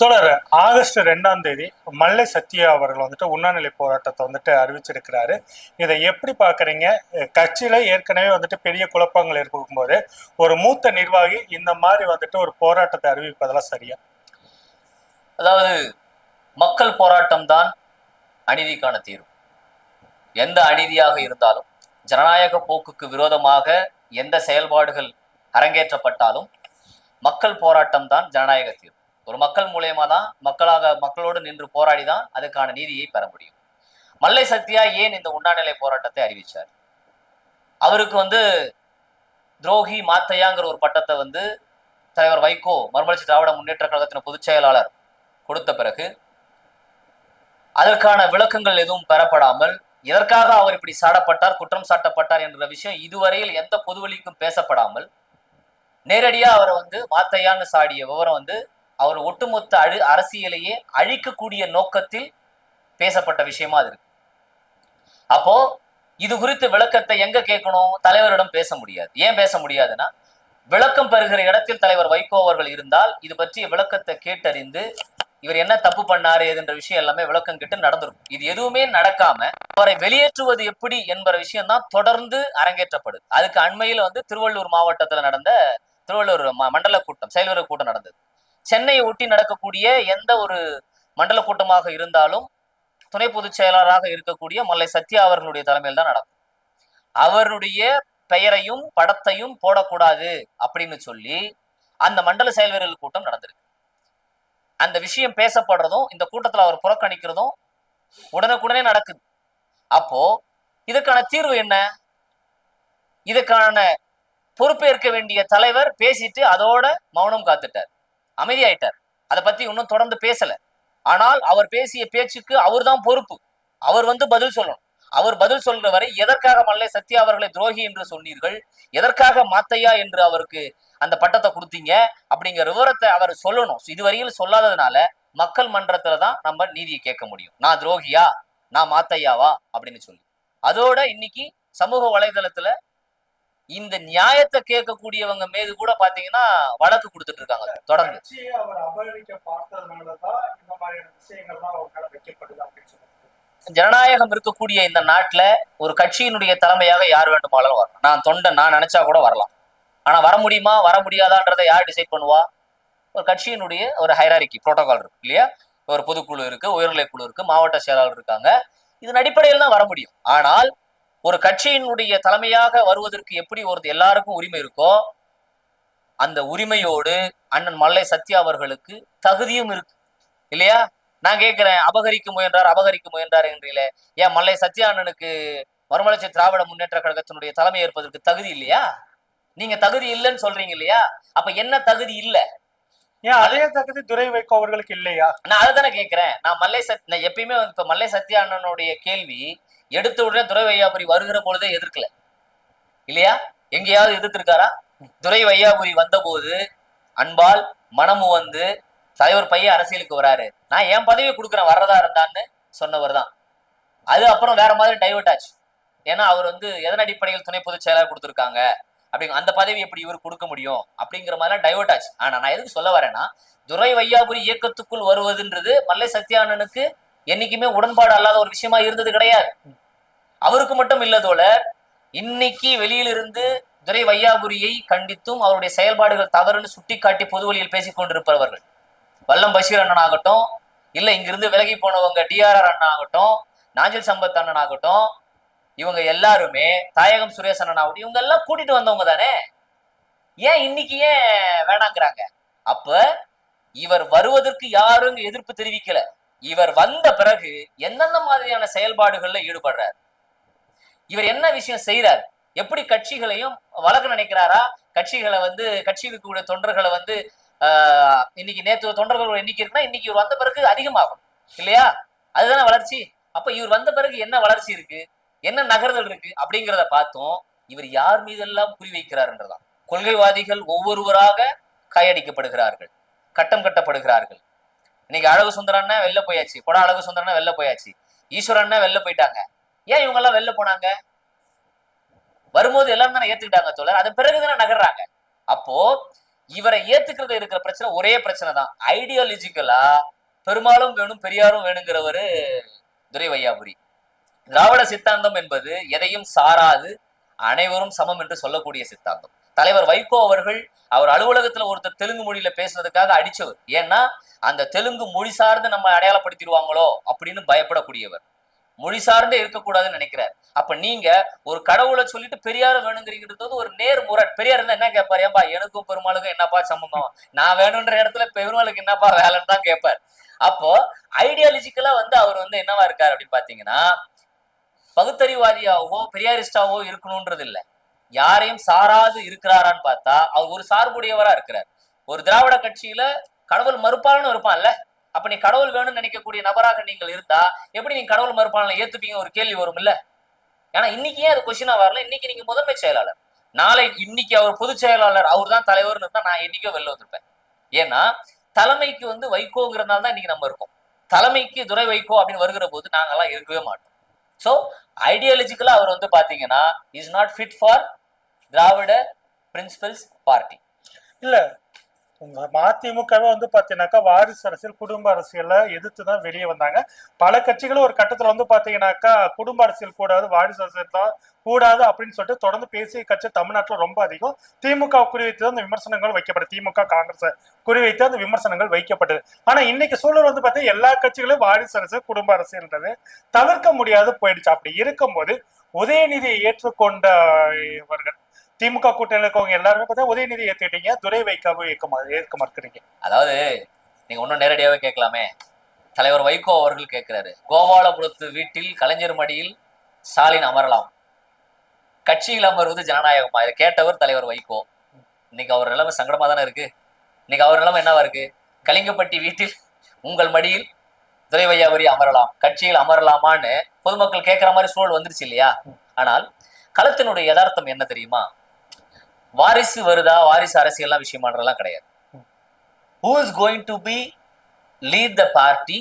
தொடர் ஆகஸ்ட் ரெண்டாம் தேதி மல்லை சத்யா அவர்கள் வந்துட்டு உண்ணாநிலை போராட்டத்தை வந்துட்டு அறிவிச்சிருக்கிறாரு. இதை எப்படி பாக்குறீங்க கட்சியில ஏற்கனவே வந்துட்டு பெரிய குழப்பங்கள் இருக்கும்போது ஒரு மூத்த நிர்வாகி இந்த மாதிரி வந்துட்டு ஒரு போராட்டத்தை அறிவிப்பதெல்லாம் சரியா? அதாவது மக்கள் போராட்டம் தான் அநீதிக்கான தீர்வு. எந்த அநீதியாக இருந்தாலும் ஜனநாயக போக்குக்கு விரோதமாக எந்த செயல்பாடுகள் அரங்கேற்றப்பட்டாலும் மக்கள் போராட்டம் தான் ஜனநாயக தீர்வு. ஒரு மக்கள் மூலயமா தான் மக்களாக மக்களோடு நின்று போராடி தான் அதுக்கான நீதியை பெற முடியும். மல்லை சத்யா ஏன் இந்த உண்ணாநிலை போராட்டத்தை அறிவிச்சார்? அவருக்கு வந்து துரோகி மாத்தையாங்கிற ஒரு பட்டத்தை வந்து தலைவர் வைகோ மறுமலர்ச்சி திராவிட முன்னேற்ற கழகத்தின் பொதுச் செயலாளர் கொடுத்த பிறகு அதற்கான விளக்கங்கள் எதுவும் பெறப்படாமல் எதற்காக அவர் இப்படி சாடப்பட்டார் குற்றம் சாட்டப்பட்டார் என்ற விஷயம் இதுவரையில் எந்த பொதுவெளிக்கும் பேசப்படாமல் நேரடியாக அவரை வந்து மாத்தையான்னு சாடிய விவரம் வந்து அவர் ஒட்டுமொத்த அழு அரசியலையே அழிக்கக்கூடிய நோக்கத்தில் பேசப்பட்ட விஷயமா அது இருக்கு. அப்போ இது குறித்து விளக்கத்தை எங்க கேட்கணும்? தலைவரிடம் பேச முடியாது. ஏன் பேச முடியாதுன்னா விளக்கம் பெறுகிற இடத்தில் தலைவர் வைகோ அவர்கள் இருந்தால் இது பற்றிய விளக்கத்தை கேட்டறிந்து இவர் என்ன தப்பு பண்ணாரு எதுன்ற விஷயம் எல்லாமே விளக்கம் கிட்ட நடந்திருக்கும். இது எதுவுமே நடக்காம அவரை வெளியேற்றுவது எப்படி என்பற விஷயம் தான் தொடர்ந்து அரங்கேற்றப்படுது. அதுக்கு அண்மையில் வந்து திருவள்ளூர் மாவட்டத்துல நடந்த திருவள்ளூர் மண்டல கூட்டம் செயல்வர கூட்டம் நடந்தது. சென்னையை ஒட்டி நடக்கக்கூடிய எந்த ஒரு மண்டல கூட்டமாக இருந்தாலும் துணை பொதுச் செயலாளராக இருக்கக்கூடிய மல்லை சத்யா அவர்களுடைய தலைமையில் தான் நடக்கும். அவருடைய பெயரையும் படத்தையும் போடக்கூடாது அப்படின்னு சொல்லி அந்த மண்டல செயல்வீரர்கள் கூட்டம் நடந்திருக்கு. அந்த விஷயம் பேசப்படுறதும் இந்த கூட்டத்தில் அவர் புறக்கணிக்கிறதும் உடனுக்குடனே நடக்குது. அப்போ இதுக்கான தீர்வு என்ன? இதுக்கான பொறுப்பேற்க வேண்டிய தலைவர் பேசிட்டு அதோட மௌனம் காத்துட்டார். அமைதியாயிட்டார். அதை பத்தி இன்னும் தொடர்ந்து பேசல. ஆனால் அவர் பேசிய பேச்சுக்கு அவர்தான் பொறுப்பு. அவர் வந்து பதில் சொல்லணும். அவர் பதில் சொல்ற வரை எதற்காக மல்லை சத்யா அவர்களை துரோகி என்று சொன்னீர்கள்? எதற்காக மாத்தையா என்று அவருக்கு அந்த பட்டத்தை கொடுத்தீங்க? அப்படிங்கிற விவரத்தை அவர் சொல்லணும். இதுவரையில் சொல்லாததுனால மக்கள் மன்றத்துல தான் நம்ம நீதியை கேட்க முடியும். நான் துரோகியா? நான் மாத்தையாவா? அப்படின்னு சொல்லி. அதோட இன்னைக்கு சமூக வலைதளத்துல இந்த நியாயத்தை கேட்கக்கூடியவங்க மீது கூட பாத்தீங்கன்னா வழக்கு கொடுத்துட்டு இருக்காங்க. தொடர்ந்து. ஜனநாயகம் இருக்கக்கூடிய இந்த நாட்டுல ஒரு கட்சியினுடைய தலைமையாக யார் வேண்டுமானாலும் வரலாம். நான் தொண்டன் நான் நினைச்சா கூட வரலாம். ஆனா வர முடியுமா வர முடியாதான்றதை யார் டிசைட் பண்ணுவா? ஒரு கட்சியினுடைய ஒரு ஹைராரிக்கி புரோட்டோகால் இருக்கு இல்லையா? ஒரு பொதுக்குழு இருக்கு உயர்நிலை குழு இருக்கு மாவட்ட செயலாளர் இருக்காங்க. இதன் அடிப்படையில் தான் வர முடியும். ஆனால் ஒரு கட்சியினுடைய தலைமையாக வருவதற்கு எப்படி ஒரு எல்லாருக்கும் உரிமை இருக்கோ அந்த உரிமையோடு அண்ணன் மல்லை சத்யா அவர்களுக்கு தகுதியும் இருக்கு. இல்லையா? நான் கேட்கிறேன் அபகரிக்க முயன்றார் அபகரிக்க முயன்றார் என்றீங்களே. ஏன் மல்லை சத்யா அண்ணனுக்கு மறுமலர்ச்சி திராவிட முன்னேற்ற கழகத்தினுடைய தலைமை ஏற்பதற்கு தகுதி இல்லையா? நீங்க தகுதி இல்லைன்னு சொல்றீங்க இல்லையா? அப்ப என்ன தகுதி இல்ல? ஏன் அதே தகுதி துரை வைகோ அவர்களுக்கு இல்லையா? நான் அதுதானே கேட்கிறேன். நான் மல்லை சத் நான் எப்பயுமே வந்து இப்ப மல்லை சத்யா அண்ணனுடைய கேள்வி எடுத்த உடனே துறை வையாபுரி வருகிற பொழுதே எதிர்க்கல. இல்லையா? எங்கேயாவது எதிர்த்திருக்காரா? துறை வையாபுரி வந்தபோது அன்பால் மனமு வந்து தலைவர் பையன் அரசியலுக்கு வராரு. நான் என் பதவியை கொடுக்குறேன் வர்றதா இருந்தான்னு சொன்னவர் தான். அது அப்புறம் வேற மாதிரி டைவர்ட் ஆச்சு. ஏன்னா அவர் வந்து எதன் அடிப்படையில் துணை பொதுச் செயலாளர் கொடுத்துருக்காங்க? அப்படிங்க அந்த பதவி எப்படி இவர் கொடுக்க முடியும்? அப்படிங்கிற மாதிரிலாம் டைவர்ட் ஆச்சு. ஆனா நான் எதுக்கு சொல்ல வரேன்னா துரை வையாபுரி இயக்கத்துக்குள் வருவதுன்றது மல்லை சத்யானனுக்கு என்னைக்குமே உடன்பாடு அல்லாத ஒரு விஷயமா இருந்தது கிடையாது. அவருக்கு மட்டும் இல்லதோல இன்னைக்கு வெளியிலிருந்து துரை வையாபுரியை கண்டித்தும் அவருடைய செயல்பாடுகள் தவறுன்னு சுட்டிக்காட்டி பொதுவெளியில் பேசிக் கொண்டிருப்பவர்கள். வல்லம் பஷீர் அண்ணன் ஆகட்டும் இல்ல இங்கிருந்து விலகி போனவங்க டிஆர்ஆர் அண்ணன் ஆகட்டும் நாஞ்சில் சம்பத் அண்ணன் ஆகட்டும் இவங்க எல்லாருமே தாயகம் சுரேஷ் அண்ணன் ஆகட்டும் இவங்க எல்லாம் கூட்டிட்டு வந்தவங்க தானே? ஏன் இன்னைக்கு ஏன் வேணாங்கிறாங்க? அப்ப இவர் வருவதற்கு யாரும் எதிர்ப்பு தெரிவிக்கல. இவர் வந்த பிறகு எந்தெந்த மாதிரியான செயல்பாடுகள்ல ஈடுபடுறார்? இவர் என்ன விஷயம் செய்யறாரு எப்படி கட்சிகளையும் வளர்க்க நினைக்கிறாரா? கட்சிகளை வந்து கட்சிக்கு கூடிய தொண்டர்களை வந்து ஆஹ், இன்னைக்கு நேற்று தொண்டர்கள் எண்ணிக்கை இருக்குன்னா இன்னைக்கு இவர் வந்த பிறகு அதிகமாகும். இல்லையா? அதுதானே வளர்ச்சி? அப்ப இவர் வந்த பிறகு என்ன வளர்ச்சி இருக்கு? என்ன நகர்தல் இருக்கு? அப்படிங்கிறத பார்த்தோம். இவர் யார் மீதெல்லாம் குறிவைக்கிறார்ன்றதான் கொள்கைவாதிகள் ஒவ்வொருவராக கையடிக்கப்படுகிறார்கள் கட்டம் கட்டப்படுகிறார்கள். இன்னைக்கு அழகு சுந்தரன்னா வெளில போயாச்சு. கொடா அழகு சுந்தரன்னா வெளில போயாச்சு. ஈஸ்வரன்னா வெளில போயிட்டாங்க. ஏன் இவங்க எல்லாம் வெளில போனாங்க? வரும்போது எல்லாரும் தானே ஏத்துக்கிட்டாங்க தோழர். அதன் பிறகு தானே நகர்றாங்க. அப்போ இவரை ஏத்துக்கிறது இருக்கிற பிரச்சனை ஒரே பிரச்சனை தான். ஐடியாலஜிக்கலா பெரும்பாலும் வேணும் பெரியாரும் வேணுங்கிறவரு துரை வையாபுரி திராவிட சித்தாந்தம் என்பது எதையும் சாராது அனைவரும் சமம் என்று சொல்லக்கூடிய சித்தாந்தம். தலைவர் வைகோ அவர்கள் அவர் அலுவலகத்துல ஒருத்தர் தெலுங்கு மொழியில பேசுனதுக்காக அடிச்சவர். ஏன்னா அந்த தெலுங்கு மொழி சார்ந்து நம்ம அடையாளப்படுத்திடுவாங்களோ அப்படின்னு பயப்படக்கூடியவர். மொழி சார்ந்தே இருக்கக்கூடாதுன்னு நினைக்கிறார். அப்ப நீங்க ஒரு கடவுளை சொல்லிட்டு பெரியார வேணுங்கிறீங்கிறது ஒரு நேர் முரண். பெரியார் இருந்தா என்ன கேட்பாரு? ஏன்பா எனக்கும் பெருமாளுக்கும் என்னப்பா சம்பந்தம்? நான் வேணுன்ற இடத்துல பெருமாளுக்கு என்னப்பா வேலைன்னு தான் கேட்பார். அப்போ ஐடியாலஜிக்கலா வந்து அவர் வந்து என்னவா இருக்காரு அப்படின்னு பாத்தீங்கன்னா பகுத்தறிவாதியாவோ பெரியாரிஸ்டாவோ இருக்கணும்ன்றது இல்ல. யாரையும் சாராது இருக்கிறாரான்னு பார்த்தா அவர் ஒரு சார்புடையவரா இருக்கிறார். ஒரு திராவிட கட்சியில கடவுள் மறுப்பாளனும் இருப்பான்ல? அப்ப நீ கடவுள் வேணும்னு நினைக்கக்கூடிய நபராக நீங்கள் இருந்தா எப்படி நீங்க கடவுள் மறுப்பாளனை ஏத்துப்பீங்க ஒரு கேள்வி வரும் இல்ல ஏன்னா இன்னைக்கு ஏன் அது கொஸ்டினா வரல? இன்னைக்கு நீங்க முதன்மை செயலாளர். நாளை இன்னைக்கு அவர் பொதுச் செயலாளர் அவர் தான் தலைவர்னு இருந்தா நான் என்னைக்கோ வெளில வந்திருப்பேன். ஏன்னா தலைமைக்கு வந்து வைகோங்கிறதுனால தான் இன்னைக்கு நம்ம இருக்கோம். தலைமைக்கு துரை வைகோ அப்படின்னு வருகிற போது நாங்கெல்லாம் இருக்கவே மாட்டோம். ஸோ ஐடியாலஜிக்கலாக அவர் வந்து பார்த்தீங்கன்னா is not fit for Dravida principles party இல்ல மதிமுகவே வந்து பாத்தீங்கன்னாக்கா வாரிசு அரசியல் குடும்ப அரசியலை எதிர்த்து தான் வெளியே வந்தாங்க. பல கட்சிகளும் ஒரு கட்டத்துல வந்து பாத்தீங்கன்னாக்கா குடும்ப அரசியல் கூடாது வாரிசு அரசியல் தான் கூடாது அப்படின்னு சொல்லிட்டு தொடர்ந்து பேசிய கட்சி தமிழ்நாட்டில் ரொம்ப அதிகம். திமுக குறிவைத்து தான் அந்த விமர்சனங்கள் வைக்கப்பட்டது. திமுக காங்கிரஸ் குறிவைத்து அந்த விமர்சனங்கள் வைக்கப்பட்டது. ஆனா இன்னைக்கு சூழல் வந்து பார்த்தா எல்லா கட்சிகளும் வாரிசு அரசு குடும்ப அரசியல்ன்றது தவிர்க்க முடியாது போயிடுச்சு. அப்படி இருக்கும்போது உதயநிதியை ஏற்றுக்கொண்ட இவர்கள் திமுக கூட்டணியில் இருக்கவங்க எல்லாருமே பார்த்தா உதயநிதி ஏத்துக்கிட்டீங்க துரை வைக்காவை ஏற்க ஏற்க மறுக்கிறீங்க. அதாவது நீங்க ஒன்றும் நேரடியாவே கேட்கலாமே. தலைவர் வைகோ அவர்கள் கேட்கிறாரு கோபாலபுரத்து வீட்டில் கலைஞர் மடியில் ஸ்டாலின் அமரலாம். கட்சியில் அமர்வது ஜனநாயகமா? இதை கேட்டவர் தலைவர் வைகோ. இன்னைக்கு அவர் நிலைமை சங்கடமா தானே இருக்கு? இன்னைக்கு அவர் நிலைமை என்னவா இருக்கு? கலிங்கப்பட்டி வீட்டில் உங்கள் மடியில் துறைவையாபுரி அமரலாம். கட்சியில் அமரலாமான்னு பொதுமக்கள் கேட்குற மாதிரி சூழல் வந்துருச்சு இல்லையா? ஆனால் களத்தினுடைய யதார்த்தம் என்ன தெரியுமா? வாரிசு வருதா வாரிசு அரசியல்லாம் விஷயமானதெல்லாம் கிடையாது. Who is going to be lead the party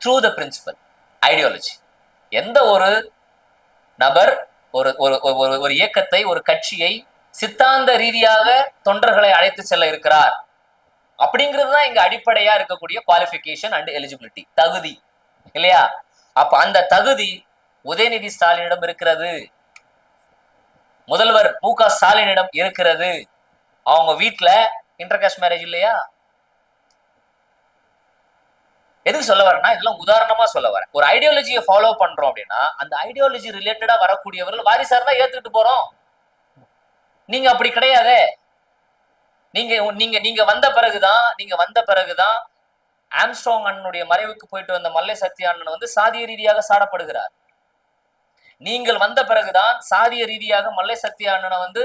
through the principle ideology எந்த ஒரு நபர் ஒரு ஒரு ஒரு ஒரு இயக்கத்தை ஒரு கட்சியை சித்தாந்த ரீதியாக தொண்டர்களை அழைத்து செல்ல இருக்கிறார். அப்படிங்கிறது தான் இங்க அடிப்படையா இருக்கக்கூடிய குவாலிபிகேஷன் அண்ட் எலிஜிபிலிட்டி தகுதி. இல்லையா? அப்ப அந்த தகுதி உதயநிதி ஸ்டாலினிடம் இருக்கிறது. முதல்வர் மு க ஸ்டாலினிடம் இருக்கிறது. அவங்க வீட்டில் இன்டர்காஸ்ட் மேரேஜ் இல்லையா? எதுக்கு சொல்ல வரேன்னா இதெல்லாம் உதாரணமா சொல்ல வரேன். ஒரு ஐடியாலஜியை ஃபாலோ பண்றோம் அப்படின்னா அந்த ஐடியாலஜி ரிலேட்டடா வரக்கூடியவர்கள் வாரிசார் தான் ஏத்துக்கிட்டு போறோம். நீங்க அப்படி கிடையாதே. நீங்க நீங்க நீங்க வந்த பிறகுதான் நீங்க வந்த பிறகுதான் ஆம்ஸ்ட்ராங் அண்ணனுடைய மறைவுக்கு போயிட்டு வந்த மல்லை சத்யா அண்ணன் வந்து சாதிய ரீதியாக சாடப்படுகிறார். நீங்கள் வந்த பிறகுதான் சாதிய ரீதியாக மல்லை சத்யா அண்ணனை வந்து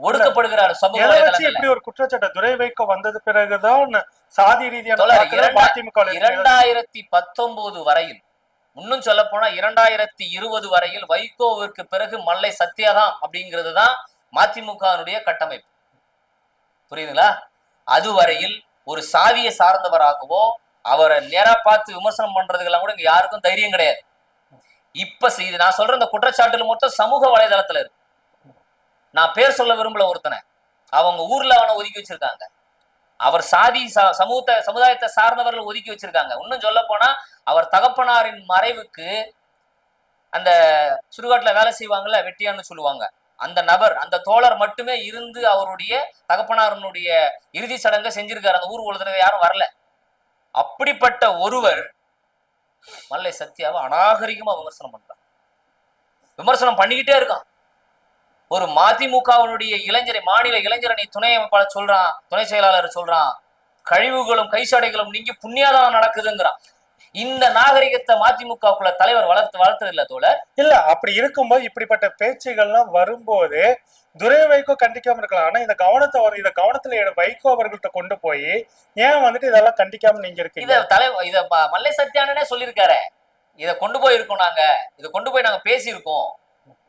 ஒடுக்கப்படுகிறார். சமூக இப்படி ஒரு குற்றச்சாட்டு துரை வைக்க வந்தது பிறகுதான் சாதி ரீதியான. இரண்டாயிரத்தி பத்தொன்பது வரையில் இன்னும் சொல்ல போனா இரண்டாயிரத்தி இருபது வரையில் வைகோவிற்கு பிறகு மல்லை சத்யாதான் அப்படிங்கிறது தான் மதிமுகவினுடைய கட்டமைப்பு. புரியுதுங்களா? அதுவரையில் ஒரு சாதியை சார்ந்தவராகவோ அவரை நேரா பார்த்து விமர்சனம் பண்றதுக்கெல்லாம் கூட இங்க யாருக்கும் தைரியம் கிடையாது. இப்ப செய்து இது நான் சொல்ற இந்த குற்றச்சாட்டுல மொத்தம் சமூக வலைதளத்துல இருக்கு. நான் பேர் சொல்ல விரும்பல ஒருத்தனை. அவங்க ஊர்ல அவனை ஒதுக்கி வச்சிருக்காங்க. அவர் சாதி சமூகத்தை சமுதாயத்தை சார்ந்தவர்கள் ஒதுக்கி வச்சிருக்காங்க. இன்னும் சொல்ல போனா அவர் தகப்பனாரின் மறைவுக்கு அந்த சுடுகாட்டுல வேலை செய்வாங்கல்ல வெட்டியான்னு சொல்லுவாங்க. அந்த நபர் அந்த தோழர் மட்டுமே இருந்து அவருடைய தகப்பனாரனுடைய இறுதி சடங்கை செஞ்சிருக்காரு. அந்த ஊர் உலகத்துல யாரும் வரல. அப்படிப்பட்ட ஒருவர் மல்லை சத்யாவை அநாகரிகமா விமர்சனம் பண்றான். விமர்சனம் பண்ணிக்கிட்டே இருக்கான். ஒரு மதிமுகவினுடைய இளைஞரை மாநில இளைஞரணி துணை அமைப்பாளர் சொல்றான் துணை செயலாளர் சொல்றான் கழிவுகளும் கைசடைகளும் நீங்க புண்ணியாதான் நடக்குதுங்கிறான். இந்த நாகரிகத்தை மதிமுகவுக்குள்ள தலைவர் வளர்த்து வளர்த்தது இல்ல தோழர் இல்ல அப்படி இருக்கும்போது இப்படிப்பட்ட பேச்சுகள்லாம் வரும்போது துரை வைகோ கண்டிக்காம இருக்கலாம். ஆனா இந்த கவனத்தை வந்து இத கவனத்துல வைகோ அவர்கள்ட்ட கொண்டு போய் ஏன் வந்துட்டு இதெல்லாம் கண்டிக்காம நீங்க இருக்கீங்க? இத தலை இத மல்லை சத்யானனே சொல்லியிருக்காரு. இத கொண்டு போயிருக்கோம் நாங்க. இத கொண்டு போய் நாங்க பேசியிருக்கோம்.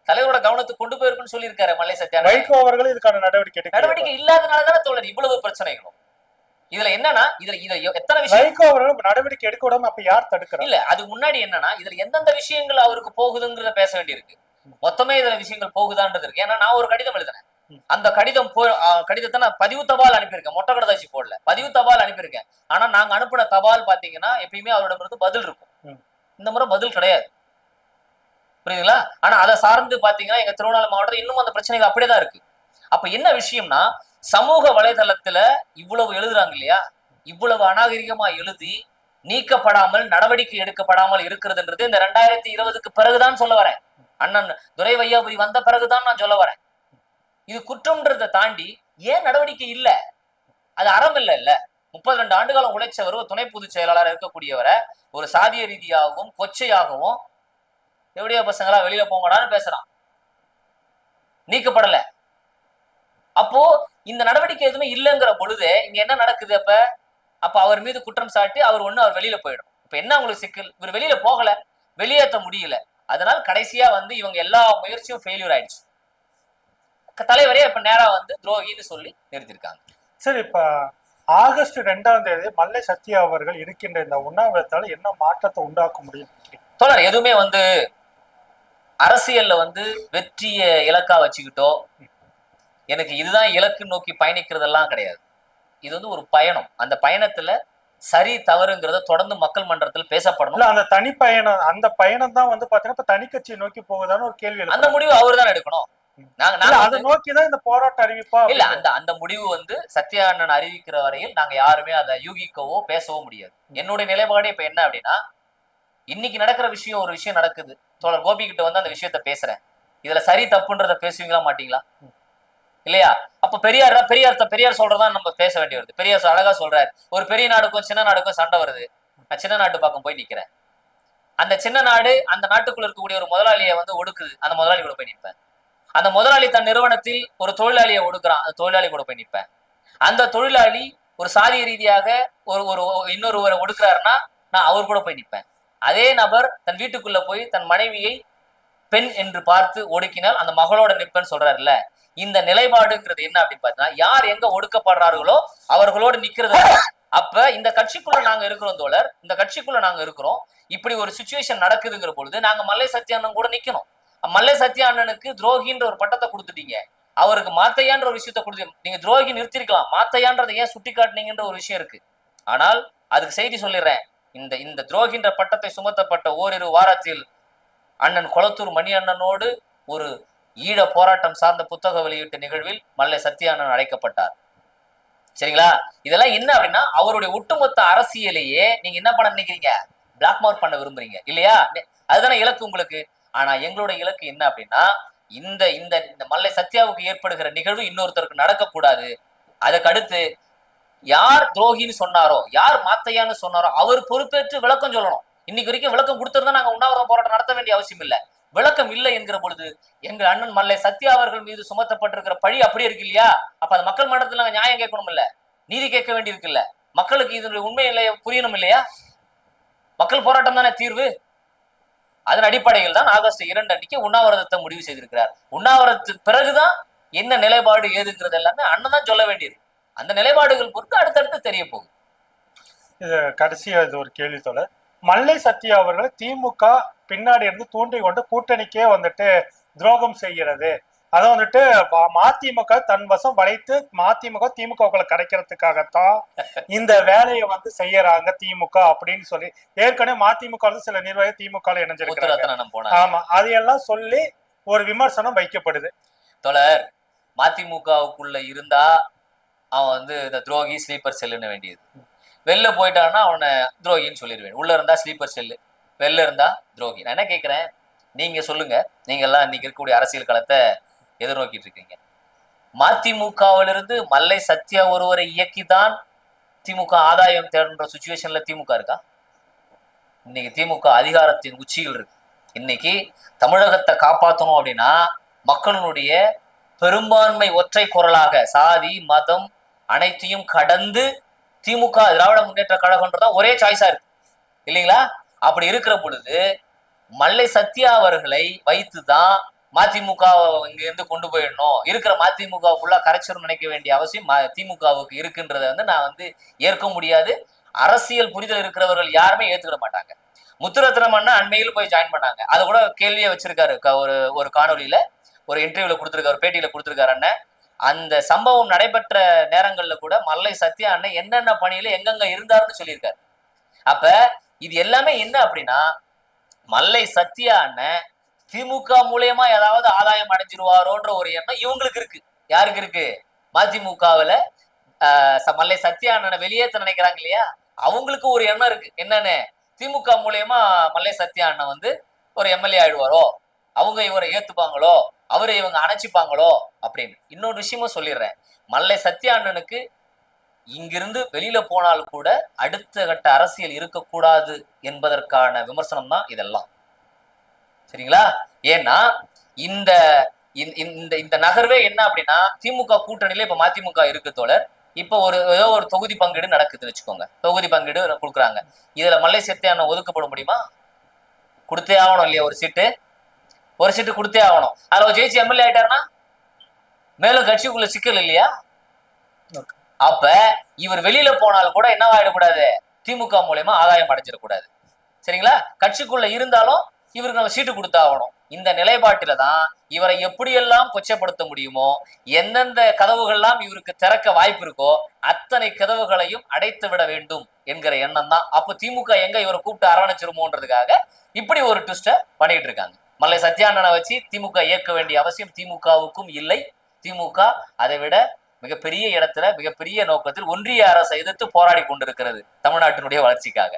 தலைவரோட கவனத்துக்கு கொண்டு போயிருக்கோம்னு சொல்லியிருக்காரு மல்லை சத்யானன். வைகோ அவர்கள் இதுக்கான நடவடிக்கை? நடவடிக்கை இல்லாதனாலதானே தோழர் இவ்வளவு பிரச்சனைகளும். இதுல என்னன்னா இதுல இத எத்தனை விஷயம் நடவடிக்கை எடுக்க விடாம அப்ப யார் தடுக்கிறா இல்ல அதுக்கு முன்னாடி என்னன்னா இதுல எந்தெந்த விஷயங்கள் அவருக்கு போகுதுங்கிறத பேச வேண்டியிருக்கு. மொத்தமே இதுல விஷயங்கள் போகுதான்றது இருக்கு. ஏன்னா நான் ஒரு கடிதம் எழுதினேன். அந்த கடிதம் போ கடிதத்தை நான் பதிவு தபால் அனுப்பியிருக்கேன். மொட்டை கடைதாசி போடல. பதிவு தபால் அனுப்பியிருக்கேன். ஆனா நாங்க அனுப்பின தபால் பாத்தீங்கன்னா எப்பயுமே அவரிடமிருந்து பதில் இருக்கும். இந்த முறை பதில் கிடையாது. புரியுதுங்களா? ஆனா அதை சார்ந்து பாத்தீங்கன்னா எங்க திருவண்ணாமலை மாவட்டத்தில் இன்னும் அந்த பிரச்சனைகள் அப்படியே தான் இருக்கு. அப்ப என்ன விஷயம்னா சமூக வலைதளத்துல இவ்வளவு எழுதுறாங்க இல்லையா? இவ்வளவு அநாகரிகமா எழுதி நீக்கப்படாமல் நடவடிக்கை எடுக்கப்படாமல் இருக்கிறதுன்றது இந்த ரெண்டாயிரத்தி இருபதுக்கு பிறகுதான் சொல்ல வரேன். அண்ணன் துரை வையாபுரி வந்த பிறகுதான் நான் சொல்ல வரேன். இது குற்றம்ன்றதை தாண்டி ஏன் நடவடிக்கை இல்ல? அது அறம் இல்லை இல்ல. முப்பத்தி ரெண்டு ஆண்டுகாலம் உழைச்சவர் ஒரு துணை பொதுச் செயலாளர் இருக்கக்கூடியவரை ஒரு சாதிய ரீதியாகவும் கொச்சையாகவும் எப்படியா பசங்களா வெளியில போங்கடான்னு பேசுறான். நீக்கப்படல. அப்போ இந்த நடவடிக்கை எதுவுமே இல்லைங்கிற பொழுது இங்க என்ன நடக்குது அப்ப? அப்ப அவர் மீது குற்றம் சாட்டி அவர் ஒண்ணு அவர் வெளியில போயிடும். இப்ப என்ன உங்களுக்கு சிக்கல்? இவர் வெளியில போகல வெளியேற்ற முடியல. அதனால கடைசியா வந்து இவங்க எல்லா முயற்சியும் ஃபெயிலியர் ஆயிடுச்சு. தலைவரே இப்ப நேரா வந்து துரோகின்னு சொல்லி நிறுத்திருக்காங்க. சரி இப்ப ஆகஸ்ட் ரெண்டாம் தேதி மல்லை சத்யா அவர்கள் இருக்கின்ற இந்த உண்ணாவிரத்தால என்ன மாற்றத்தை உண்டாக்க முடியும்? தோழர் எதுவுமே வந்து அரசியல்ல வந்து வெற்றிய இலக்கா வச்சுக்கிட்டோ எனக்கு இதுதான் இலக்கு நோக்கி பயணிக்கிறதெல்லாம் கிடையாது. இது வந்து ஒரு பயணம். அந்த பயணத்துல சரி தவறுங்கிறத தொடர்ந்து மக்கள் மன்றத்தில் பேசப்படணும். அந்த தனி பயணம் அந்த பயணம் தான் வந்து பாத்தீங்கன்னா இப்ப தனி கட்சியை நோக்கி போகுதான்னு ஒரு கேள்வி அந்த. முடிவு அவர் தான் எடுக்கணும். அதை நோக்கி தான் இந்த போராட்ட அறிவிப்பா இல்ல அந்த அந்த முடிவு வந்து சத்யா அண்ணன் அறிவிக்கிற வரையில் நாங்க யாருமே அதை யூகிக்கவோ பேசவோ முடியாது. என்னுடைய நிலைப்பாடு இப்ப என்ன அப்படின்னா இன்னைக்கு நடக்கிற விஷயம் ஒரு விஷயம் நடக்குது. தோழர் கோபி கிட்ட வந்து அந்த விஷயத்த பேசுறேன். இதுல சரி தப்புன்றத பேசுவீங்களா மாட்டீங்களா? இல்லையா? அப்ப பெரியார் தான் பெரியார் பெரியார் சொல்றதான் நம்ம பேச வேண்டி வருது. பெரியார் அழகா சொல்றாரு. ஒரு பெரிய நாடுக்கும் சின்ன நாடுக்கும் சண்டை வருது. நான் சின்ன நாட்டு பக்கம் போய் நிக்கிறேன். அந்த சின்ன நாடு அந்த நாட்டுக்குள்ள இருக்கக்கூடிய ஒரு முதலாளியை வந்து ஒடுக்குது. அந்த முதலாளி கூட போய் நிற்பேன் அந்த முதலாளி தன் நிறுவனத்தில் ஒரு தொழிலாளியை ஒடுக்குறான். அந்த தொழிலாளி கூட போய் நிற்பேன் அந்த தொழிலாளி ஒரு சாதிய ரீதியாக ஒரு ஒரு இன்னொருவரை ஒடுக்குறாருன்னா நான் அவர் கூட போய் நிற்பேன் அதே நபர் தன் வீட்டுக்குள்ள போய் தன் மனைவியை பெண் என்று பார்த்து ஒடுக்கினால் அந்த மகளோட நிற்பேன்னு சொல்றாருல்ல. இந்த நிலைப்பாடுங்கிறது என்ன அப்படின்னு பார்த்தீங்கன்னா யார் எங்க ஒடுக்கப்படுறார்களோ அவர்களோடு நிக்கிறது அப்ப இந்த கட்சிக்குள்ள நாங்க இருக்கிறோம் தோழர். இந்த கட்சிக்குள்ள நாங்க இருக்கிறோம். இப்படி ஒரு சுச்சுவேஷன் நடக்குதுங்கிற பொழுது நாங்க மல்லை சத்யானன் கூட நிக்கணும். மல்லை சத்யானனுக்கு துரோகின்ற ஒரு பட்டத்தை கொடுத்துட்டீங்க. அவருக்கு மாத்தையான்ற ஒரு விஷயத்த கொடுத்து நீங்க துரோகி நிறுத்திருக்கலாம். மாத்தையான்றதை ஏன் சுட்டி காட்டினீங்கன்ற ஒரு விஷயம் இருக்கு. ஆனால் அதுக்கு செய்தி சொல்லிடுறேன். இந்த இந்த துரோகின்ற பட்டத்தை சுமத்தப்பட்ட ஓரிரு வாரத்தில் அண்ணன் கொளத்தூர் மணி அண்ணனோடு ஒரு ஈழ போராட்டம் சார்ந்த புத்தக வெளியீட்டு நிகழ்வில் மல்லை சத்யானன் அழைக்கப்பட்டார். சரிங்களா? இதெல்லாம் என்ன அப்படின்னா அவருடைய ஒட்டுமொத்த அரசியலையே நீங்க என்ன பண்ண நினைக்கிறீங்க? பிளாக் மார்க் பண்ண விரும்புறீங்க இல்லையா? அதுதானே இலக்கு உங்களுக்கு. ஆனா எங்களுடைய இலக்கு என்ன அப்படின்னா இந்த இந்த இந்த மல்லை சத்யாவுக்கு ஏற்படுகிற நிகழ்வு இன்னொருத்தருக்கு நடக்கக்கூடாது. அதுக்கு அடுத்து யார் துரோகின்னு சொன்னாரோ யார் மாத்தையான்னு சொன்னாரோ அவர் பொறுப்பேற்று விளக்கம் சொல்லணும். இன்னைக்கு வரைக்கும் விளக்கம் கொடுத்துருந்தா நாங்க உண்ணாவிரதம் போராட்டம் நடத்த வேண்டிய அவசியம் இல்லை. விளக்கம் இல்லை என்கிற பொழுது எங்கள் அண்ணன் மல்லை சத்யா அவர்கள் மீது சுமத்தப்பட்டிருக்கிற பழி அப்படியே இருக்கு இல்லையா? அப்ப அந்த மக்கள் மன்றத்தில் நாங்கள் நியாயம் கேட்கணும் இல்ல நீதி கேட்க வேண்டியிருக்கு இல்ல மக்களுக்கு இதனுடைய உண்மை இல்லையா புரியணும் இல்லையா? மக்கள் போராட்டம் தானே தீர்வு? அதன் அடிப்படையில் தான் ஆகஸ்ட் இரண்டு அன்னைக்கு உண்ணாவிரதத்தை முடிவு செய்திருக்கிறார். உண்ணாவிரதத்துக்கு பிறகுதான் என்ன நிலைப்பாடு ஏதுங்கிறது எல்லாமே அண்ணன் தான் சொல்ல வேண்டியது. அந்த நிலைப்பாடுகள் பொறுத்து அடுத்தடுத்து தெரிய போகும் இது கடைசியா இது ஒரு கேள்வி தொலை. மல்லை சத்யா அவர்களை திமுக பின்னாடி இருந்து தூண்டி கொண்டு கூட்டணிக்கே வந்துட்டு துரோகம் செய்கிறது. அதை வந்துட்டு மதிமுக தன் வசம் வளைத்து மதிமுக திமுகவுக்குள்ள கரைக்கிறதுக்காகத்தான் இந்த வேலையை வந்து செய்யறாங்க திமுக அப்படின்னு சொல்லி. ஏற்கனவே மதிமுக சில நிர்வாகி திமுக இணைஞ்சிருக்கிறாங்க. ஆமா அதையெல்லாம் சொல்லி ஒரு விமர்சனம் வைக்கப்படுது. தொடர் மதிமுகவுக்குள்ள இருந்தா அவன் வந்து இந்த துரோகி ஸ்லீப்பர் செல்லுன்னு வேண்டியது. வெளில போயிட்டான்னா அவனை துரோகின்னு சொல்லிடுவேன். உள்ள இருந்தா ஸ்லீப்பர் செல்லு வெளில இருந்தா துரோகி. நான் என்ன கேட்குறேன் நீங்க சொல்லுங்க. நீங்க எல்லாம் இன்னைக்கு இருக்கக்கூடிய அரசியல் களத்தை எதிர்நோக்கிட்டு இருக்கீங்க. மதிமுகவிலிருந்து மல்லை சத்யா ஒருவரை இயக்கி தான் திமுக ஆதாயம் தேடுன்ற சுச்சுவேஷன்ல திமுக இருக்கா? இன்னைக்கு திமுக அதிகாரத்தின் உச்சியில் இருக்கு. இன்னைக்கு தமிழகத்தை காப்பாற்றணும் அப்படின்னா மக்களுடைய பெரும்பான்மை ஒற்றை குரலாக சாதி மதம் அனைத்தையும் கடந்து திமுக திராவிட முன்னேற்ற கழகம்ன்றதான் ஒரே சாய்ஸா இருக்கு. இல்லைங்களா? அப்படி இருக்கிற பொழுது மல்லை சத்யா அவர்களை வைத்து தான் மதிமுக இங்கேருந்து கொண்டு போயிடணும். இருக்கிற மதிமுக ஃபுல்லாக கரைச்சிரும் நினைக்க வேண்டிய அவசியம் திமுகவுக்கு இருக்குன்றதை வந்து நான் வந்து ஏற்க முடியாது. அரசியல் புரிதல் இருக்கிறவர்கள் யாருமே ஏற்றுக்கிட மாட்டாங்க. முத்துரத்னம் அண்மையில் போய் ஜாயின் பண்ணாங்க. அதை கூட கேள்வியை வச்சிருக்காரு. க- ஒரு ஒரு காணொலியில ஒரு இன்டர்வியூல கொடுத்துருக்காரு பேட்டியில கொடுத்துருக்காரு அண்ணன் அந்த சம்பவம் நடைபெற்ற நேரங்கள்ல கூட மல்லை சத்யா அண்ணன் என்னென்ன பணியில எங்கெங்க இருந்தாருன்னு சொல்லியிருக்காரு. அப்ப இது எல்லாமே என்ன அப்படின்னா மல்லை சத்யா அண்ணன் திமுக மூலியமா ஏதாவது ஆதாயம் அடைஞ்சிருவாரோன்ற ஒரு எண்ணம் இவங்களுக்கு இருக்கு. யாருக்கு இருக்கு? மதிமுகவுல மல்லை சத்யா அண்ணனை வெளியேற்ற நினைக்கிறாங்க இல்லையா? அவங்களுக்கு ஒரு எண்ணம் இருக்கு. என்னன்னு? திமுக மூலியமா மல்லை சத்யா அண்ணன் வந்து ஒரு எம்எல்ஏ ஆயிடுவாரோ? அவங்க இவரை ஏத்துப்பாங்களோ? அவரை இவங்க அணைச்சிப்பாங்களோ? அப்படின்னு. இன்னொரு விஷயமும் சொல்லிடுறேன். மல்லை சத்யா அண்ணனுக்கு இங்கிருந்து வெளியில போனால் கூட அடுத்த கட்ட அரசியல் இருக்கக்கூடாது என்பதற்கான விமர்சனம் தான் இதெல்லாம். சரிங்களா? ஏன்னா இந்த இந்த- இந்த இந்த நகர்வே என்ன அப்படின்னா திமுக கூட்டணியில இப்ப மதிமுக இருக்கு தோழர். இப்ப ஒரு ஏதோ ஒரு தொகுதி பங்கீடு நடக்குதுன்னு வச்சுக்கோங்க. தொகுதி பங்கீடு கொடுக்குறாங்க. இதுல மல்லை சத்தியான ஒதுக்கப்பட முடியுமா? கொடுத்தே ஆகணும் இல்லையா ஒரு சீட்டு? ஒரு சீட்டு கொடுத்தே ஆகணும். அதுல ஜெயிச்சு எம்எல்ஏ ஆயிட்டாருன்னா மேலும் கட்சிக்குள்ள சிக்கல் இல்லையா? அப்ப இவர் வெளியில போனாலும் கூட என்னவாயிடக்கூடாது திமுக மூலயமா ஆதாயம் அடைஞ்சிடக்கூடாது. சரிங்களா? கட்சிக்குள்ள இருந்தாலும் இவருக்கு நம்ம சீட்டு கொடுத்தாகணும். இந்த நிலைப்பாட்டில தான் இவரை எப்படியெல்லாம் கொச்சப்படுத்த முடியுமோ எந்தெந்த கதவுகள்லாம் இவருக்கு திறக்க வாய்ப்பு இருக்கோ அத்தனை கதவுகளையும் அடைத்து விட வேண்டும் என்கிற எண்ணம் தான். அப்போ திமுக எங்க இவரை கூப்பிட்டு அரவணைச்சிருமோன்றதுக்காக இப்படி ஒரு ட்விஸ்ட பண்ணிட்டு இருக்காங்க. மல்லை சத்யானனை வச்சு திமுக இயக்க வேண்டிய அவசியம் திமுகவுக்கும் இல்லை. திமுக அதை விட மிகப்பெரிய இடத்துல மிகப்பெரிய நோக்கத்தில் ஒன்றிய அரசை எதிர்த்து போராடி கொண்டிருக்கிறது தமிழ்நாட்டினுடைய வளர்ச்சிக்காக.